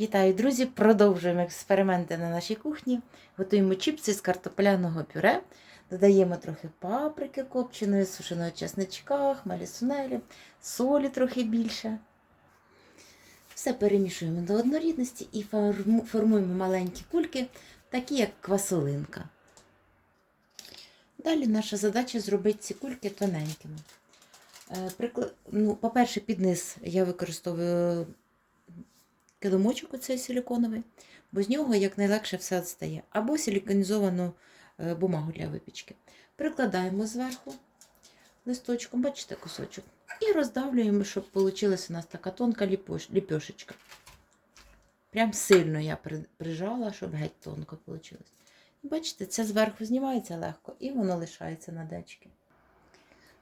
Вітаю, друзі! Продовжуємо експерименти на нашій кухні. Готуємо чіпси з картопляного пюре. Додаємо трохи паприки копченої, сушеного чесничка, хмелі сунелі, солі трохи більше. Все перемішуємо до однорідності і формуємо маленькі кульки, такі як квасолинка. Далі наша задача зробити ці кульки тоненькими. Е, ну, по-перше, під низ я використовую килимочок оцей силіконовий, бо з нього якнайлегше все відстає. Або силіконізовану е, бумагу для випічки. Прикладаємо зверху листочком, бачите, кусочок, і роздавлюємо, щоб вийшла у нас така тонка ліпешечка. Прям сильно я прижала, щоб геть тонко вийшло. Бачите, це зверху знімається легко і воно лишається на дечки.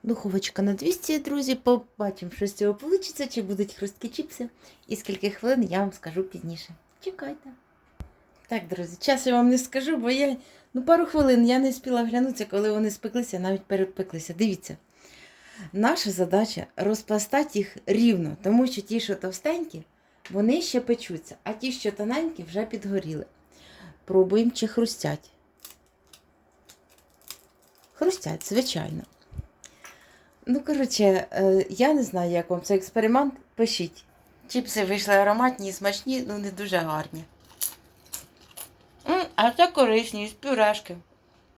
Духовочка на 200, друзі. Побачимо, що з цього вийде, чи будуть хрусткі чіпси. І скільки хвилин я вам скажу пізніше. Чекайте. Так, друзі, час я вам не скажу, бо я ну, пару хвилин я не спіла глянутися, коли вони спеклися, навіть перепеклися. Дивіться. Наша задача розпластати їх рівно, тому що ті, що товстенькі, вони ще печуться, а ті, що тоненькі, вже підгоріли. Пробуємо, чи хрустять. Хрустять, звичайно. Ну, коротше, е, я не знаю, як вам цей експеримент. Пишіть. Чіпси вийшли ароматні, смачні, ну не дуже гарні. А це корисні, з пюрешки.